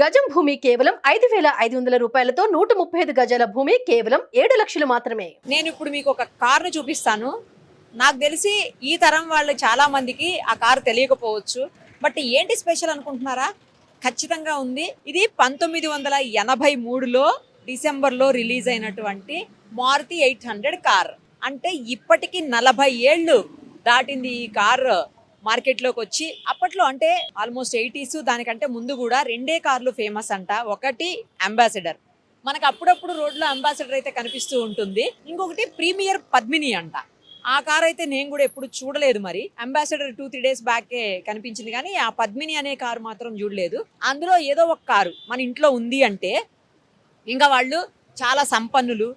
గజం భూమి కేవలం ఐదు వేల ఐదు వందల రూపాయలతో నూట ముప్పై ఐదు గజాల భూమి కేవలం ఏడు లక్షలు మాత్రమే. నేను ఇప్పుడు మీకు ఒక కారును చూపిస్తాను. నాకు తెలిసి ఈ తరం వాళ్ళు చాలా మందికి ఆ కారు తెలియకపోవచ్చు. బట్ ఏంటి స్పెషల్ అనుకుంటున్నారా? ఖచ్చితంగా ఉంది. ఇది పంతొమ్మిది వందల ఎనభై మూడులో డిసెంబర్లో రిలీజ్ అయినటువంటి మారుతి ఎయిట్ హండ్రెడ్ కార్. అంటే ఇప్పటికీ నలభై ఏళ్ళు దాటింది ఈ కారు. మార్కెట్లోకి వచ్చి అప్పట్లో అంటే ఆల్మోస్ట్ ఎయిటీస్ దానికంటే ముందు కూడా రెండే కార్లు ఫేమస్ అంట. ఒకటి అంబాసిడర్. మనకు అప్పుడప్పుడు రోడ్లో అంబాసిడర్ అయితే కనిపిస్తూ ఉంటుంది. ఇంకొకటి ప్రీమియర్ పద్మిని అంట. ఆ కార్ అయితే నేను కూడా ఎప్పుడు చూడలేదు మరి. అంబాసిడర్ టూ త్రీ డేస్ బ్యాకే కనిపించింది కానీ ఆ పద్మిని అనే కారు మాత్రం చూడలేదు. అందులో ఏదో ఒక కారు మన ఇంట్లో ఉంది అంటే ఇంకా వాళ్ళు చాలా సంపన్నులు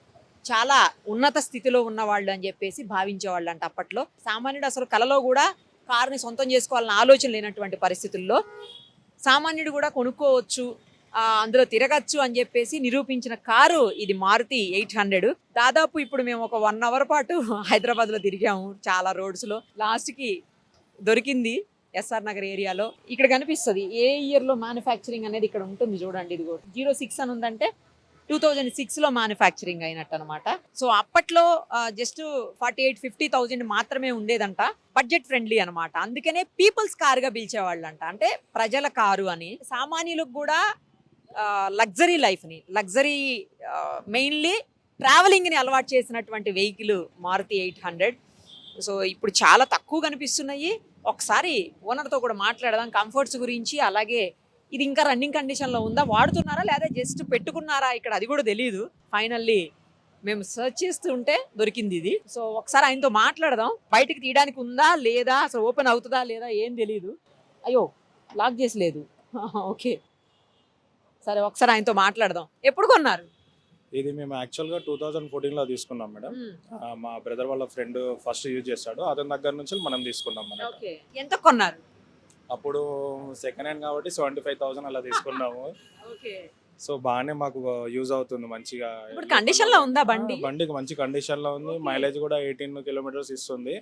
చాలా ఉన్నత స్థితిలో ఉన్న వాళ్ళు అని చెప్పేసి భావించేవాళ్ళు అంట అప్పట్లో. సామాన్యుడు అసలు కలలో కూడా కారుని సొంతం చేసుకోవాలన్న ఆలోచన లేనటువంటి పరిస్థితుల్లో సామాన్యుడు కూడా కొనుక్కోవచ్చు అందులో తిరగచ్చు అని చెప్పేసి నిరూపించిన కారు ఇది మారుతి ఎయిట్ హండ్రెడ్. దాదాపు ఇప్పుడు మేము ఒక వన్ అవర్ పాటు హైదరాబాద్లో తిరిగాము చాలా రోడ్స్లో లాస్ట్కి దొరికింది ఎస్ఆర్ నగర్ ఏరియాలో. ఇక్కడ కనిపిస్తుంది ఏ ఇయర్లో మ్యానుఫ్యాక్చరింగ్ అనేది ఇక్కడ ఉంటుంది చూడండి ఇది జీరో సిక్స్ అని ఉందంటే టూ థౌజండ్ సిక్స్లో మ్యానుఫ్యాక్చరింగ్ అయినట్టు అనమాట సో అప్పట్లో just forty eight fifty thousand మాత్రమే ఉండేదంట. బడ్జెట్ ఫ్రెండ్లీ అనమాట. అందుకనే పీపుల్స్ కారుగా పిలిచేవాళ్ళంట. అంటే ప్రజల కారు అని. సామాన్యులకు కూడా లగ్జరీ లైఫ్ని లగ్జరీ మెయిన్లీ ట్రావెలింగ్ని అలవాటు చేసినటువంటి vehicle Maruti eight hundred. So ఇప్పుడు చాలా తక్కువ కనిపిస్తున్నాయి. ఒకసారి ఓనర్తో కూడా మాట్లాడదాం. కంఫర్ట్స్ గురించి అలాగే ఇది ఇంకా రన్నింగ్ కండిషన్లో ఉందా? వాడుతున్నారా లేదా? జస్ట్ పెట్టుకున్నారా? ఇక్కడ అది కూడా తెలియదు ఫైనల్లీ మేము సెర్చ్ చేస్తుంటే దొరికింది ఇది. సో ఒకసారి ఆయనతో మాట్లాడదాం. బయటికి తీయడానికి ఉందా? లేదా? అసలు ఓపెన్ అవుతుందా? లేదా? ఏం తెలియదు అయ్యో లాక్ చేసి లేదు ఓకే సరే ఒకసారి ఆయనతో మాట్లాడదాం. ఎప్పుడు కొన్నారు? ఇది మేము యాక్చువల్గా టూ థౌజండ్ ఫోర్టీన్లో తీసుకున్నాం మేడం. ఆ, మా బ్రదర్ వాళ్ళ ఫ్రెండ్ ఫస్ట్ యూజ్ చేస్తాడు అతని దగ్గర నుంచి మనం తీసుకున్నాం ఓకే ఎంత కొన్నారు? అప్పుడు సెకండ్ హ్యాండ్ కాబట్టి సెవెంటీ ఫైవ్ థౌసండ్ అలా తీసుకున్నాము. సో బాగానే మాకు యూజ్ అవుతుంది మంచిగా. ఇప్పుడు కండిషన్లో ఉందా బండి? బండికి మంచి కండిషన్లో ఉంది. మైలేజ్ కూడా ఎయిటీన్ కిలోమీటర్స్ ఇస్తుంది.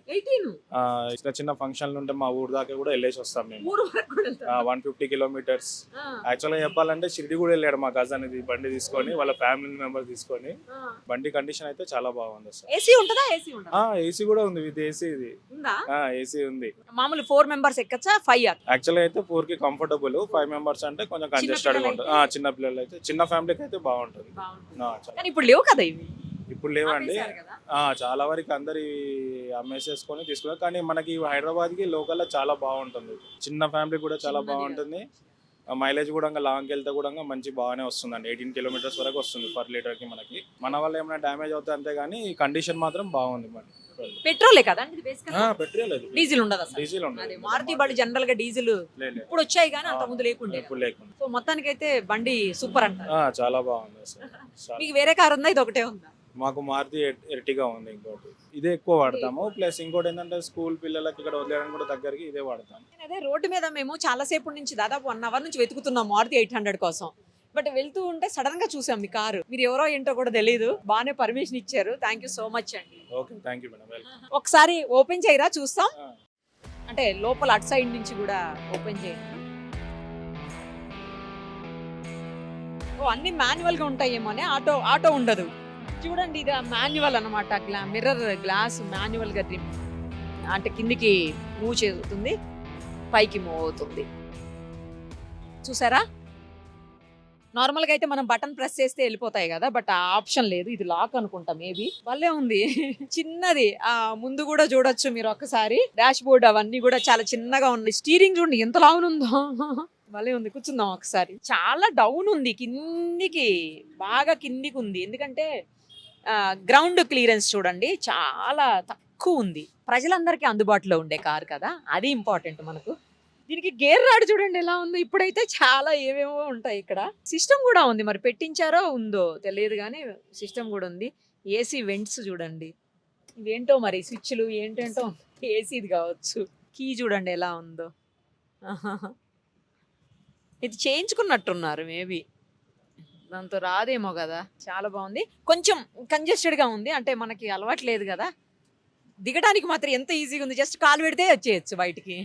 ఆ, చిన్న చిన్న ఫంక్షన్లు ఉంటే మా ఊరు దాకా కూడా వెళ్ళేసి వస్తాం మేము. ఊరు వరకు కూడా వెళ్తారా? వన్ ఫిఫ్టీ కిలోమీటర్స్ ఆ, యాక్చువల్గా చెప్పాలంటే షిరిడి కూడా వెళ్ళాడు మా కజన్ ఇది బండి తీసుకొని వాళ్ళ ఫ్యామిలీ మెంబర్ తీసుకొని. ఆ. బండి కండిషన్ అయితే చాలా బాగుంది సార్. ఏసీ ఉంటుందా? ఏసీ ఉంటుందా? ఏసీ కూడా ఉంది విత్ ఏసీ ఇది. ఉందా? ఏసీ ఉంది. మామూలు ఫోర్ మెంబర్స్ ఎక్కచ్చా? ఫైవ్ యాక్చువల్గా అయితే ఫోర్కి కంఫర్టబుల్ ఫైవ్ మెంబర్స్ అంటే కొంచెం కంజెస్టెడ్గా ఉంటుంది ఆ, చిన్న పిల్లలు అయితే చిన్న ఫ్యామిలీకి అయితే బాగుంటుంది. ఆ, చాలా. కానీ ఇప్పుడు లేవు కదా ఇవి? ఇప్పుడు లేవండి. కదా. ఆ, చాలా వరకు అందరి అమ్మేసేసుకొని తీసుకున్నారు. కానీ మనకి హైదరాబాద్కి లోకల్ చాలా బాగుంటుంది. చిన్న ఫ్యామిలీ కూడా చాలా చిన్నది బాగుంటుంది. మైలేజ్ కూడా లాంగ్ వెళ్తే కూడా మంచి బాగానే వస్తుందండి. ఎయిటీన్ కిలోమీటర్స్ వరకు వస్తుంది పర్ లీటర్కి మనకి. మన వల్ల ఏమైనా డ్యామేజ్ అవుతాయి అంతే కానీ కండిషన్ మాత్రం బాగుంది మరి. పెట్రోలే కదా? పెట్రోల్ డీజిల్ ఉండదు డీజిల్ మారుతి బళ్ళు జనరల్గా డీజిల్ లేదు ఇప్పుడు వచ్చాయి కానీ అంత ముందు లేకుండే. సో మొత్తానికి అయితే బండి సూపర్ అంటారు. ఆ, చాలా బాగుంది. మీకు వేరే కార్ ఉందా? ఇది ఒకటే ఉందా? మాకు మారుతి ఎర్- ఎర్టిగా ఉంది ఇంకోటి. ఇదే ఎక్కువ వాడతాము. ప్లస్ ఇంకోటి ఏంటంటే స్కూల్ పిల్లలకి ఇక్కడ వదిలేయడానికి కూడా దగ్గరికి ఇదే వాడతాం అదే రోడ్డు మీద మేము చాలా సేపు నుంచి దాదాపు వన్ అవర్ నుంచి వెతుకుతున్నాం మారుతి ఎయిట్ హండ్రెడ్ కోసం. బట్ వెళ్తూ ఉంటే సడన్గా చూసాం మీ కారు. మీరు ఎవరో ఏంటో కూడా తెలియదు బాగానే పర్మిషన్ ఇచ్చారు. థ్యాంక్ యూ సో మచ్ అండి. Okay thank you madam welcome ఒకసారి ఓపెన్ చేయరా? చూస్తాం. అంటే లోపల అటు సైడ్ నుంచి కూడా ఓపెన్ చేయండి. ఓ అన్ని మాన్యువల్గా ఉంటాయేమో అని ఆటో ఆటో ఉండదు. చూడండి ఇది మాన్యువల్ అనమాట గ్లా మిర్రర్ గ్లాస్ మాన్యువల్గా డ్రిమ్ అంటే కిందికి మూవ్ చేస్తుంది పైకి మూవ్ అవుతుంది. చూసారా? నార్మల్గా అయితే మనం బటన్ ప్రెస్ చేస్తే వెళ్ళిపోతాయి కదా బట్ ఆ ఆప్షన్ లేదు. ఇది లాక్ అనుకుంటా మేబీ. భలే ఉంది. చిన్నది. ఆ ముందు కూడా చూడొచ్చు మీరు ఒక్కసారి. డాష్ బోర్డ్ అవన్నీ కూడా చాలా చిన్నగా ఉన్నాయి. స్టీరింగ్ చూడండి ఎంత లావున ఉందో. భలే ఉంది. కూర్చుందాం ఒకసారి. చాలా డౌన్ ఉంది కిందికి. బాగా కిందికి ఉంది. ఎందుకంటే గ్రౌండ్ క్లియరెన్స్ చూడండి చాలా తక్కువ ఉంది. ప్రజలందరికీ అందుబాటులో ఉండే కారు కదా అది ఇంపార్టెంట్ మనకు. దీనికి గేర్ రాడ్ చూడండి ఎలా ఉందో. ఇప్పుడైతే చాలా ఏవేవో ఉంటాయి ఇక్కడ. సిస్టమ్ కూడా ఉంది. మరి పెట్టించారో ఉందో తెలియదు కానీ సిస్టమ్ కూడా ఉంది. ఏసీ వెంట్స్ చూడండి. ఇవేంటో మరి స్విచ్లు ఏంటంటో ఏసీది కావచ్చు. కీ చూడండి ఎలా ఉందో. ఇది చేయించుకున్నట్టున్నారు మేబీ. దాంతో రాదేమో కదా. చాలా బాగుంది. కొంచెం కంజెస్టెడ్గా ఉంది. అంటే మనకి అలవాటు లేదు కదా. దిగడానికి మాత్రం ఎంత ఈజీగా ఉంది. జస్ట్ కాలు పెడితే వచ్చేయచ్చు బయటికి.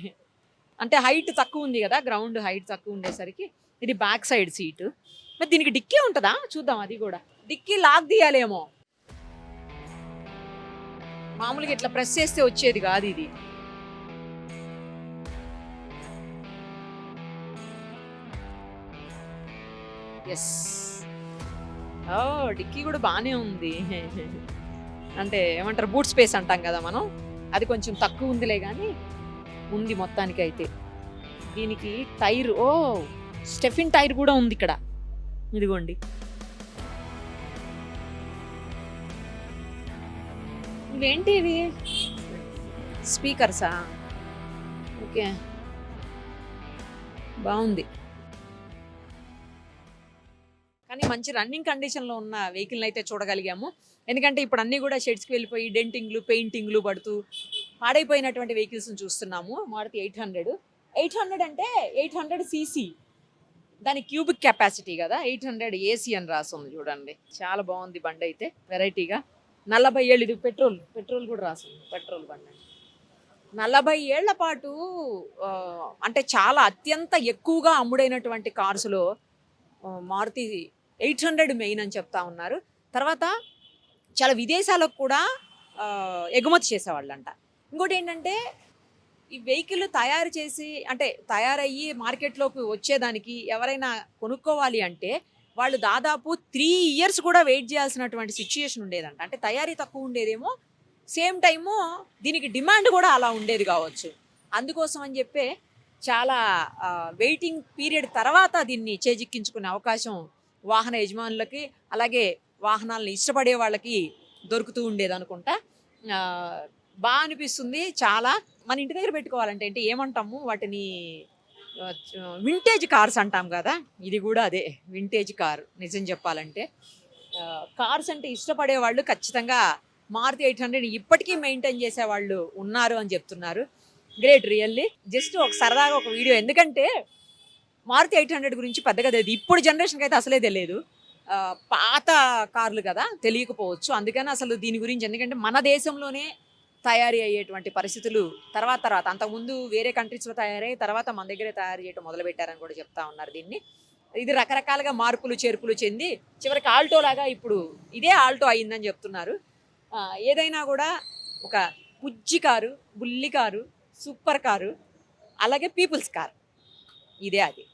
అంటే హైట్ తక్కువ ఉంది కదా గ్రౌండ్ హైట్ తక్కువ ఉండేసరికి ఇది బ్యాక్ సైడ్ సీట్ మరి దీనికి డిక్కీ ఉంటుందా? చూద్దాం అది కూడా. డిక్కీ లాక్ తీయాలేమో. మామూలుగా ఇట్లా ప్రెస్ చేస్తే వచ్చేది కాదు ఇది. ఎస్ ఓ డిక్కీ కూడా బాగానే ఉంది. అంటే ఏమంటారు బూట్ స్పేస్ అంటాం కదా మనం. అది కొంచెం తక్కువ ఉందిలే కానీ ఉంది మొత్తానికి అయితే దీనికి టైర్ ఓ స్టెఫిన్ టైర్ కూడా ఉంది ఇక్కడ. ఇదిగోండి. ఇవేంటి ఇవి? స్పీకర్సా? ఓకే. బాగుంది. కానీ మంచి రన్నింగ్ కండిషన్లో ఉన్న వెహికల్ని అయితే చూడగలిగాము. ఎందుకంటే ఇప్పుడు అన్నీ కూడా షెడ్స్కి వెళ్ళిపోయి డెంటింగ్లు పెయింటింగ్లు పడుతూ పాడైపోయినటువంటి వెహికల్స్ని చూస్తున్నాము. Maruti eight hundred. Eight hundred అంటే ఎయిట్ హండ్రెడ్ సీసీ. దాని క్యూబిక్ కెపాసిటీ కదా. ఎయిట్ హండ్రెడ్ ఏసీ అని రాస్తుంది చూడండి. చాలా బాగుంది బండి అయితే వెరైటీగా. నలభై ఏళ్ళు ఇది పెట్రోల్ పెట్రోల్ కూడా రాస్తుంది పెట్రోల్ బండి నలభై ఏళ్ళ పాటు అంటే చాలా అత్యంత ఎక్కువగా అమ్ముడైనటువంటి కార్స్లో మారుతి ఎయిట్ హండ్రెడ్ మెయిన్ అని చెప్తా ఉన్నారు. తర్వాత చాలా విదేశాలకు కూడా ఎగుమతి చేసేవాళ్ళంట. ఇంకోటి ఏంటంటే ఈ వెహికల్ తయారు చేసి అంటే తయారయ్యి మార్కెట్లోకి వచ్చేదానికి ఎవరైనా కొనుక్కోవాలి అంటే వాళ్ళు దాదాపు త్రీ ఇయర్స్ కూడా వెయిట్ చేయాల్సినటువంటి సిచ్యుయేషన్ ఉండేదంట. అంటే తయారీ తక్కువ ఉండేదేమో సేమ్ టైము దీనికి డిమాండ్ కూడా అలా ఉండేది కావచ్చు. అందుకోసం అని చెప్పే చాలా వెయిటింగ్ పీరియడ్ తర్వాత దీన్ని చేజిక్కించుకునే అవకాశం వాహన యజమానులకి అలాగే వాహనాలను ఇష్టపడే వాళ్ళకి దొరుకుతూ ఉండేది అనుకుంటా బాగా అనిపిస్తుంది. చాలా మన ఇంటి దగ్గర పెట్టుకోవాలంటే అంటే ఏమంటాము? వాటిని వింటేజ్ కార్స్ అంటాం కదా? ఇది కూడా అదే వింటేజ్ కార్ నిజం చెప్పాలంటే. కార్స్ అంటే ఇష్టపడే వాళ్ళు ఖచ్చితంగా మారుతి ఎయిట్ హండ్రెడ్ ఇప్పటికీ మెయింటైన్ చేసే వాళ్ళు ఉన్నారు అని చెప్తున్నారు. గ్రేట్ రియల్లీ జస్ట్ ఒక సరదాగా ఒక వీడియో ఎందుకంటే మారుతి ఎయిట్ హండ్రెడ్ గురించి పెద్దగా తెలియదు. ఇప్పుడు జనరేషన్కి అయితే అసలే తెలియదు. పాత కార్లు కదా? తెలియకపోవచ్చు. అందుకని అసలు దీని గురించి ఎందుకంటే మన దేశంలోనే తయారీ అయ్యేటువంటి పరిస్థితులు తర్వాత తర్వాత అంతకుముందు వేరే కంట్రీస్లో తయారయ్యి తర్వాత మన దగ్గరే తయారు చేయడం మొదలుపెట్టారని కూడా చెప్తా ఉన్నారు దీన్ని. ఇది రకరకాలుగా మార్పులు చేర్పులు చెంది చివరికి ఆల్టో లాగా ఇప్పుడు ఇదే ఆల్టో అయిందని చెప్తున్నారు. ఏదైనా కూడా ఒక బుజ్జి కారు బుల్లి కారు సూపర్ కారు అలాగే పీపుల్స్ కార్. ఇదే అది.